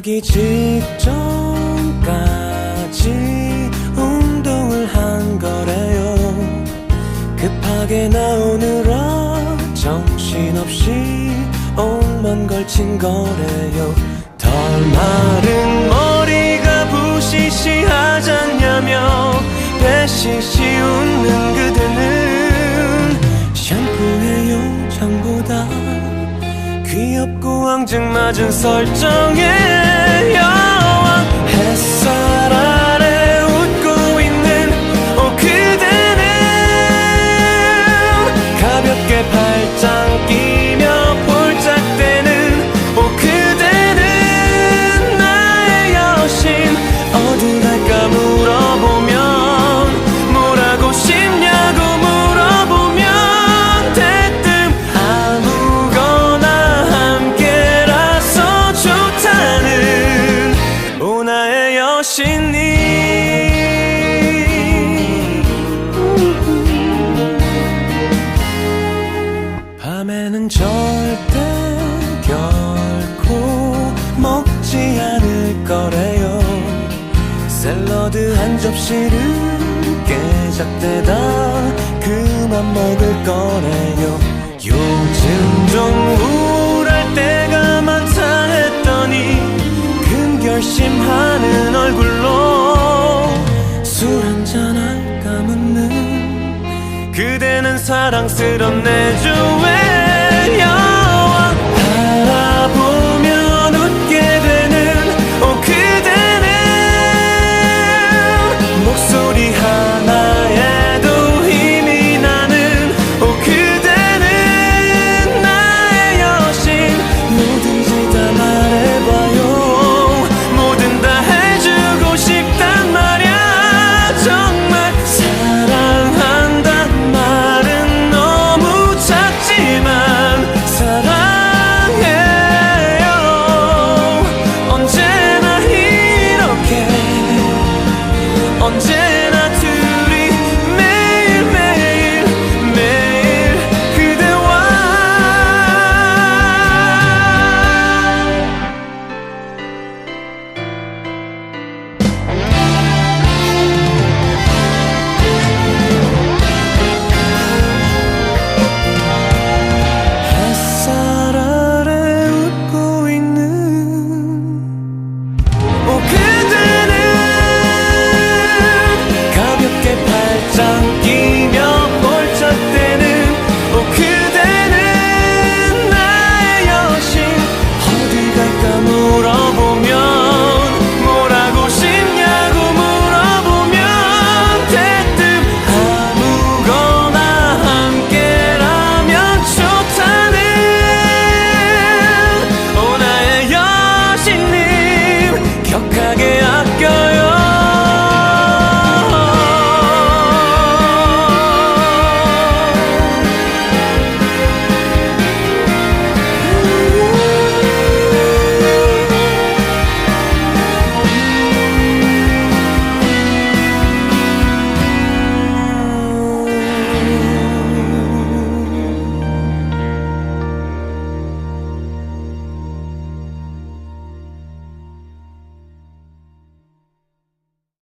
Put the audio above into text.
가기 직전까지 운동을 한 거래요. 급하게 나오느라 정신없이 옷만 걸친 거래요. 덜 마른 머리가 부시시하잖냐며 배시시 웃는 그대는 샴푸의 요정보다 귀엽고 앙증맞은 설정의 샐러드 한 접시를 깨작대다 그만 먹을 거래요. 요즘 좀 우울할 때가 많다 했더니 근결심하는 얼굴로 술 한잔 할까 묻는 그대는 사랑스런 내 주에